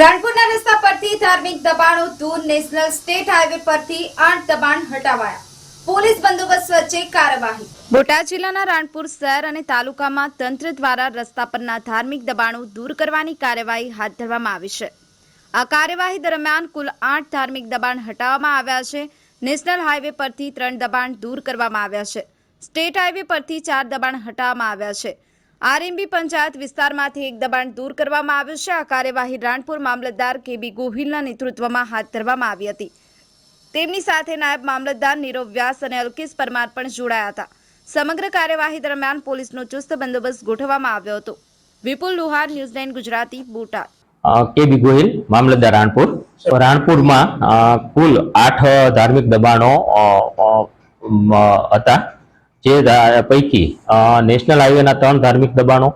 રાણપુરના રસ્તા પરથી ધાર્મિક દબાણો દૂર નેશનલ સ્ટેટ હાઈવે પરથી આઠ દબાણ હટાવાયા. પોલીસ બંદોબસ્ત વચ્ચે કાર્યવાહી. બોટાદ જિલ્લાના રાણપુર શહેર અને તાલુકામાં તંત્ર દ્વારા રસ્તા પરના ધાર્મિક દબાણો દૂર કરવાની કાર્યવાહી હાથ ધરવામાં આવી છે. આ કાર્યવાહી દરમિયાન કુલ આઠ ધાર્મિક દબાણ હટાવવામાં આવ્યા છે. નેશનલ હાઈવે પરથી ત્રણ દબાણ દૂર કરવામાં આવ્યા છે. સ્ટેટ હાઈવે પરથી ચાર દબાણ હટાવવામાં આવ્યા છે. આરએમબી પંચાયત વિસ્તારમાંથી એક દબાણ દૂર કરવામાં આવ્યું છે. આ કાર્યવાહી રાણપુર મામલતદાર કેબી ગોહિલના નેતૃત્વમાં હાથ ધરવામાં આવી હતી. તેમની સાથે નાયબ મામલતદાર નીરવ વ્યાસ અને અલ્કેશ પરમાર પણ જોડાયા હતા. સમગ્ર કાર્યવાહી દરમિયાન પોલીસનો ચુસ્ત બંદોબસ્ત ગોઠવવામાં આવ્યો હતો. Vipul Luhar New Zealand Gujarati, Botad. KB Gohil, મામલતદાર રાણપુર. રાણપુરમાં કુલ આઠ ધાર્મિક દબાણો હતા. જે પૈકી નેશનલ હાઈવેના ત્રણ ધાર્મિક દબાણો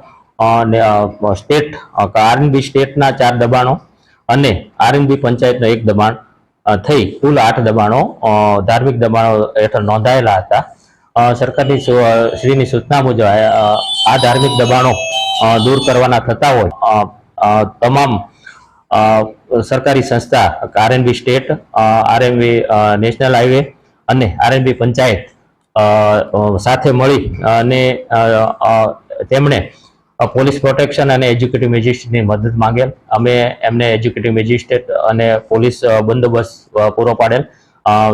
સ્ટેટ આરએનબી સ્ટેટના ચાર દબાણો અને આરએનબી પંચાયતના એક દબાણ થઈ કુલ આઠ દબાણો ધાર્મિક દબાણો હેઠળ નોંધાયેલા હતા. સરકારની શ્રીની સૂચના મુજબ, આ ધાર્મિક દબાણો દૂર કરવાના થતા હોય તમામ સરકારી સંસ્થા RNB state RNB national highway અને આરએનબી પંચાયત સાથે મળી અને તેમણે પોલીસ પ્રોટેક્શન અને એજ્યુકેટિવ મેજિસ્ટ્રેટની મદદ માંગેલ. અમે એમને એજ્યુકેટિવ મેજિસ્ટ્રેટ અને પોલીસ બંદોબસ્ત પૂરો પાડેલ.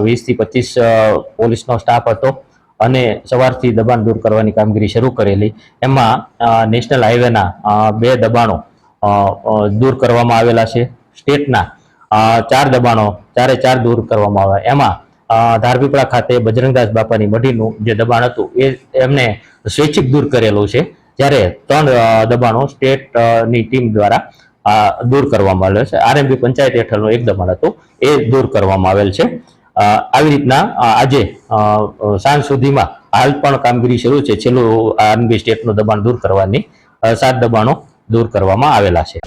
વીસથી પચીસ પોલીસનો સ્ટાફ હતો અને સવારથી દબાણ દૂર કરવાની કામગીરી શરૂ કરેલી. એમાં નેશનલ હાઈવેના બે દબાણો દૂર કરવામાં આવેલા છે. સ્ટેટના ચાર દબાણો, ચારે ચાર દૂર કરવામાં આવ્યા. એમાં ધારપીપળા ખાતે બજરંગદાસ બાપાની મઢીનું જે દબાણ હતું, એ એમને સ્વૈચ્છિક દૂર કરેલું છે, જ્યારે ત્રણ દબાણો સ્ટેટની ટીમ દ્વારા દૂર કરવામાં આવેલ છે. આરએમબી પંચાયત હેઠળનું એક દબાણ હતું, એ દૂર કરવામાં આવેલ છે. આવી રીતના આજે સાંજ સુધીમાં હાલ પણ કામગીરી શરૂ છે. છેલ્લું આરએમબી સ્ટેટનું દબાણ દૂર કરવાની સાત દબાણો દૂર કરવામાં આવેલા છે.